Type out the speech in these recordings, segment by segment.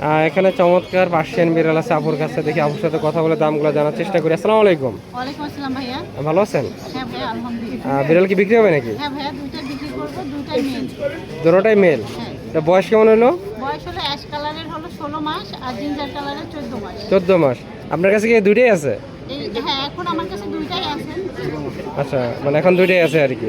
এখানে চমৎকার পার্সিয়ান বিড়াল আছে আপুর কাছে দেখি আপুর সাথে কথা বলে দামগুলো জানার চেষ্টা করি। আসসালামু আলাইকুম। ওয়ালাইকুম আসসালাম ভাইয়া। ভালো আছেন? হ্যাঁ বিড়াল কি বিক্রি হবে নাকি? হ্যাঁ দুটোটাই মেল হ্যাঁ। বয়স কেমন হলো? বয়স হলো অ্যাশ কালারের হলো ষোলো মাস আর জিঞ্জার কালারের চোদ্দ মাস। আপনার কাছে কি দুইটাই আছে? হ্যাঁ এখন আমার কাছে দুইটাই আছে। আচ্ছা মানে এখন দুইটাই আছে আর কি।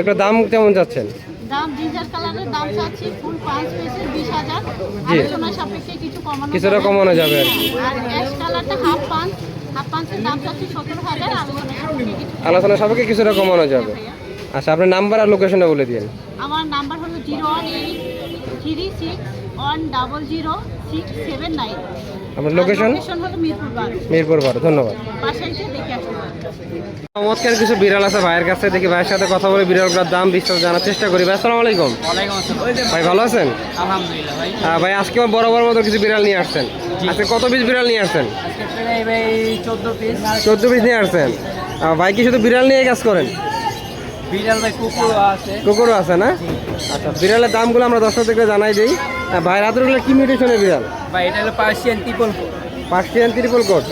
একটা দাম কেমন যাচ্ছেন? দাম জিঞ্জার কালারের দাম চাচ্ছি ফুল পাঁচ পিসের বিশ হাজার। আলোচনা সাপেক্ষে কিছু কমানো কিছুটা। কমানো যাবে। আর। হ্যাঁ, আর অ্যাশ কালারটা হাফ পাঁচ হাফ পাঁচের দাম চাচ্ছি সতেরো হাজার। আলোচনা সাপেক্ষে কিছু আলোচনা সাপেক্ষে কিছুটা কমানো যাবে। হ্যাঁ আচ্ছা আপনার নাম্বার আর লোকেশনটা বলে দিন। আমার নাম্বার হলো zero one eight three six one double zero six seven nine. আপনার লোকেশন লোকেশন মিরপুর বারো। মিরপুর বারো ধন্যবাদ। চমৎকার কিছু বিড়াল আছে ভাইয়ের কাছে দেখি ভাইয়ের সাথে কথা বলে বিড়ালগুলোর দাম বিস্তারিত জানার চেষ্টা করি। ভাই আসসালামু আলাইকুম। ভাই ভালো আছেন? আলহামদুলিল্লাহ ভাই। আজকে বড় বড় মতো কিছু বিড়াল নিয়ে আসছেন। আজকে কত পিস বিড়াল নিয়ে আসছেন? চোদ্দ পিস নিয়ে আসছেন। ভাই কি শুধু বিড়াল নিয়ে কাজ করেন? কুকুর কুকুরও আছে। না? আচ্ছা বিড়ালের দামগুলো আমরা দর্শকদেরকে জানাই দিই। ভাইয়ের হাতেরগুলো কি মিউটেশনের বিড়াল? এটা হলো পার্সিয়ান পার্সিয়ান কোট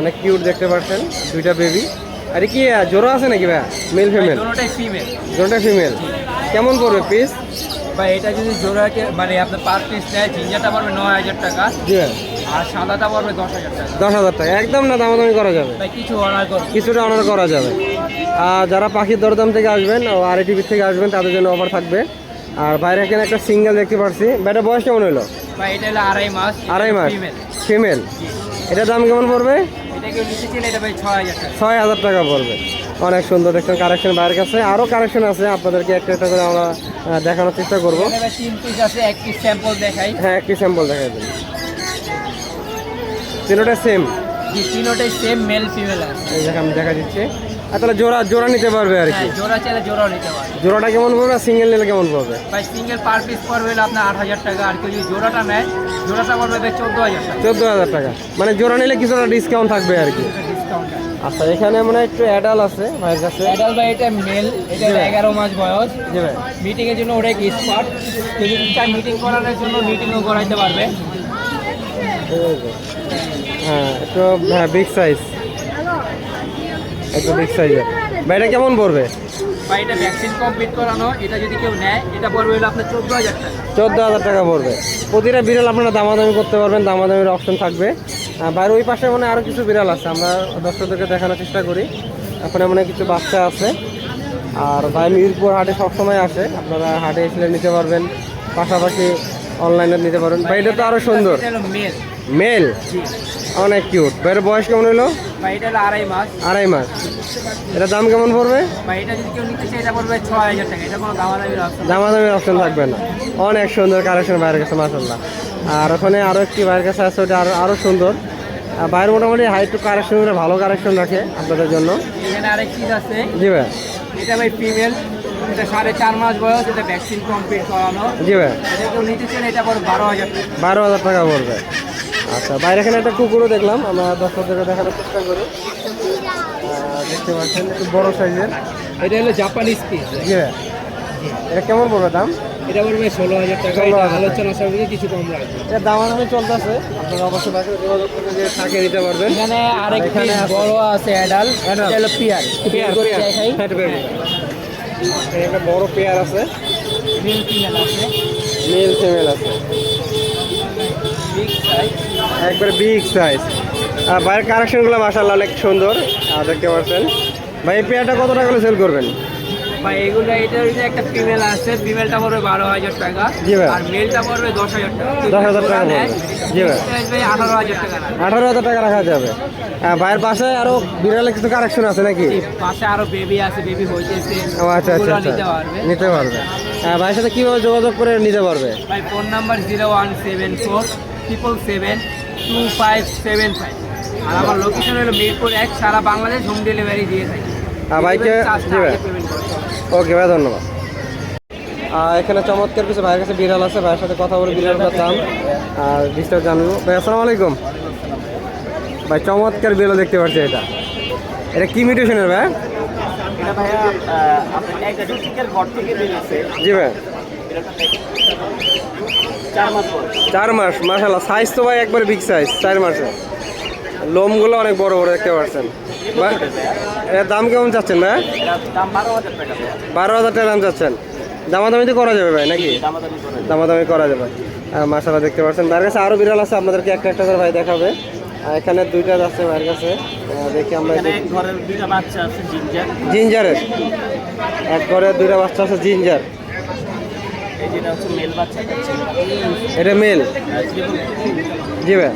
অনেক কিউট দেখতে পাচ্ছেন দুইটা বেবি আরে কি জোড়া আছে নাকি ভাই মেল ফিমেল দুটোটাই ফিমেল কেমন পড়বে পিস ভাই এটা যদি জোড়াকে মানে আপনার পার পিস নেয় জিঞ্জাটা পড়বে নয় হাজার টাকা। জি আর সাদাটা পড়বে দশ হাজার টাকা। দশ হাজার টাকা। একদম না দামাদামি করা যাবে? কিছু কিছুটা অনার করা যাবে। আর যারা পাখির দরদাম থেকে আসবেন আর টিভি থেকে আসবেন তাদের জন্য অফার থাকবে। আর বাইরে এখানে একটা সিঙ্গেল দেখতে পাচ্ছি ব্যাটার বয়স কেমন হলো আড়াই মাস। আড়াই মাস। ফিমেল এটার দাম কেমন পড়বে? ছয় হাজার টাকা। পড়বে। অনেক সুন্দর দেখছেন কারেকশন বাইরের কাছে। আরও কারেকশন আছে আপনাদেরকে একটা একটা করে আমরা দেখানোর চেষ্টা করব। হ্যাঁ একটি স্যাম্পল দেখাই দিন। তিনোটা সেম তিনোটাই সেম মেল ফিমেল আছে। দেখে দিচ্ছি। তাহলে জোড়া জোড়া নিতে পারবে আর কি? হ্যাঁ জোড়া চাইলে জোড়াও নিতে পারে জোড়াটা কেমন পড়বে আর সিঙ্গেল নিলে কেমন পড়বে? ভাই সিঙ্গেল পার পিস পড়বে আপনার আট হাজার টাকা। আর কেউ যদি জোড়াটা নেয় জোড়াটা পড়বে চোদ্দ হাজার টাকা। চোদ্দ হাজার টাকা। মানে জোড়া নিলে কিছুটা ডিসকাউন্ট থাকবে আর কি। আচ্ছা এখানে মানে একটু অ্যাডাল আছে ভাইয়ের কাছে। অ্যাডাল ভাই এটা মেল এটা এগারো মাস বয়স। জি ভাই। মিটিংয়ের জন্য ওটা যদি চায় মিটিং করানোর জন্য মিটিংও করাইতে পারবে। হ্যাঁ একটু হ্যাঁ বিগ সাইজ একটু বিগ সাইজের ভাই এটা কেমন পড়বে? বা এটা ভ্যাকসিন কমপ্লিট করানো এটা যদি কেউ নেয় এটা পড়বে হলো আপনার চোদ্দ হাজার টাকা। চোদ্দ হাজার টাকা পড়বে। প্রতিটা বিড়াল আপনারা দামাদামি করতে পারবেন দামাদামির অপশন থাকবে। আর বাইরে ওই পাশে মানে আরও কিছু বিড়াল আছে আমরা দর্শকদেরকে দেখানোর চেষ্টা করি। এখন মানে কিছু বাচ্চা আছে। আর ভাই মিরপুর হাটে সবসময় আসে আপনারা হাটে এসে নিতে পারবেন। পাশাপাশি অনলাইনে নিতে পারেন ভাই এটা তো আরও সুন্দর। মেল। অনেক কিউট ভাইয়ের বয়স কেমন হলো? এটা আড়াই মাস। আড়াই মাস। এটার দাম কেমন পড়বে? বা এটা যদি কেউ নিতে চায় এটা পড়বে ছয় হাজার টাকা। এটা কোনো দামাদামির অপশন থাকবে না। অনেক সুন্দর কালেকশন বাইরের কাছে মাসাল্লাহ আর ওখানে আরও একটি বাইরের কাছে আছে ওটা আরও আরও সুন্দর। আর বাইরে মোটামুটি হাই টু কালেকশন ভালো কালেকশন রাখে আপনাদের জন্য। এখানে আরেক আছে। জি ভাই। এটা ভাই ফিমেল এটা সাড়ে চার মাস বয়স এটা ভ্যাকসিন কমপ্লিট করানো। জি ভাই। এটা কেউ নিতে চাইলে এটা পড়বে বারো হাজার টাকা। বারো হাজার টাকা পড়বে। আচ্ছা বাইরে এখানে একটা কুকুরও দেখলাম আমরা দর্শকদেরকে দেখানোর চেষ্টা করি। দেখতে পাচ্ছেন একটু বড় সাইজের। এটা হলো জাপানিজ পিস জি ভাই। এটা কেমন পড়বে দাম? এটা পড়বে ষোলো হাজার টাকা 16,000 এটা টাকা। আলোচনা সাপেক্ষে কিছু কম রাখবে। এর দাম আমি চলতেছে আপনারা অবশ্যই বাইরে যোগাযোগ করে যে থাকে নিতে পারবেন। এখানে আরেক এখানে পিস আছে- বড় আছে অ্যাডাল এটা হলো পিয়ার পেয়ার দেখাই। পেয়ার। এখানে একটা বড় পেয়ার আছে। মেল ফিমেল আছে। একবার ফিমেল আছে। বিগ সাইজ বিগ সাইজ আর বাইরের কালেকশনগুলো মাসাল্লাহ অনেক সুন্দর। আর দেখতে পাচ্ছেন। ভাই এই পেয়ারটা কত টাকা করে সেল করবেন? বা এগুলো এটার যে একটা ফিমেল আছে ফিমেলটা পড়বে বারো হাজার টাকা জি ভাই। আর মেলটা পড়বে দশ হাজার টাকা। 10,000 টাকা পড়বে। জি ভাই। ভাই আঠারো হাজার টাকা আঠারো হাজার টাকা রাখা যাবে। আর ভাইয়ের পাশে আরও বিড়ালের কিছু কালেকশন আছে নাকি? পাশে আরও বেবি আছে বেবি হইতেছে। ও আচ্ছা আচ্ছা আচ্ছা। নিতে পারবে। হ্যাঁ ভাইয়ের সাথে কীভাবে যোগাযোগ করে নিতে পারবে? ভাই phone number zero one seven four triple seven two five seven five আর আমার লোকেশন হলো মিরপুর এক সারা বাংলাদেশ হোম ডেলিভারি দিয়ে থাকি। আর ভাইকে ওকে ভাই ধন্যবাদ। আর এখানে চমৎকার কিছু ভাইয়ের কাছে বিড়াল আছে ভাইয়ের সাথে কথা বলে বিড়ালটার দাম। আর ডিস্টার্ব জানব। ভাই আসসালামু আলাইকুম। ভাই চমৎকার বিড়াল দেখতে পাচ্ছি এটা। এটা কি মিউটেশনের ভাই? জি ভাই। চার মাস মাসাল্লাহ সাইজ তো ভাই একবারে বিগ সাইজ চার মাসে লোমগুলো অনেক বড় বড় দেখতে পাচ্ছেন। এর দাম কেমন চাচ্ছেন ভাই? বারো হাজার টাকা দাম চাচ্ছেন। দামাদামি তো করা যাবে ভাই নাকি? দামাদামি করে করা যাবে মাসালা দেখতে পাচ্ছেন। ভাইয়ের কাছে আরও বিড়াল আছে আপনাদেরকে একটা একটা করে ভাই দেখাবে। এখানে দুইটা আছে ভাইয়ের কাছে। দেখি আমরা ঘরের জিঞ্জারের। এক ঘরে দুইটা বাচ্চা আছে জিঞ্জার। এটা মেল জি ভাই।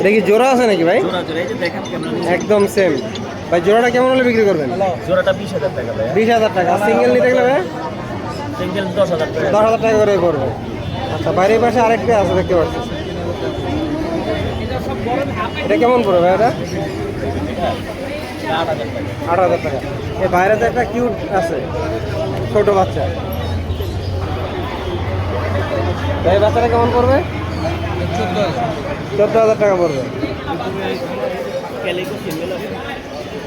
এটা কি জোড়া আছে নাকি ভাই? একদম সেম ভাই জোড়াটা কেমন হলে বিক্রি করবেন? জোড়াটা বিশ হাজার টাকা বিশ হাজার টাকা। সিঙ্গেল নিতে গেলে ভাই? সিঙ্গেল দশ হাজার টাকা। দশ হাজার টাকা করে পড়বে। আচ্ছা বাইরের পাশে আরেকটা আছে দেখতে পাচ্ছি। এটা কেমন পড়বে ভাই এটা? আট হাজার টাকা। আট হাজার টাকা এই বাইরে তো একটা কিউট আছে। ছোট বাচ্চা। এই বাচ্চাটা কেমন পড়বে? চোদ্দ হাজার টাকা পড়বে।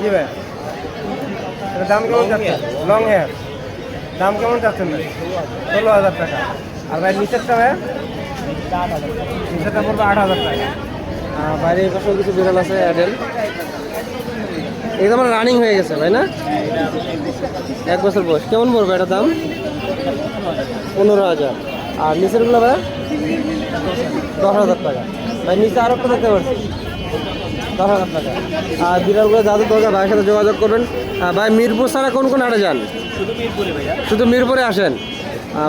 জি ভাই। দাম কেমন যাচ্ছে লং হেয়ার দাম কেমন যাচ্ছেন ভাই? ষোলো হাজার টাকা। আর ভাই নিচেরটা ভাই? নিচেরটা পড়বে আট হাজার টাকা। বাইরে এই পাশেও কিছু বিড়াল আছে অ্যাডেল একদম রানিং হয়ে গেছে ভাই না? এক বছর বয়স। কেমন পড়বে এটার দাম? পনেরো হাজার। আর নিচেরগুলো ভাই দশ হাজার টাকা। ভাই নিচে আরও একটা দেখতে পাচ্ছি। দশ হাজার টাকা। আর বিড়ালগুলো যাদের দরকার ভাইয়ের সাথে যোগাযোগ করবেন। আর ভাই মিরপুর ছাড়া কোন কোন হাটে যান? শুধু মিরপুরে আসেন।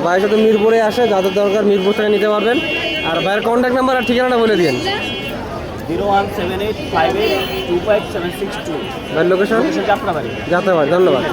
ভাইয়ের সাথে মিরপুরে আসে যাদের দরকার মিরপুর থেকে নিতে পারবেন। আর ভাইয়ের কন্ট্যাক্ট নাম্বার আর ঠিকানাটা বলে দিন। Zero one seven eight five eight two five seven six two. ভাইয়ের লোকেশন যাতে পারে ধন্যবাদ।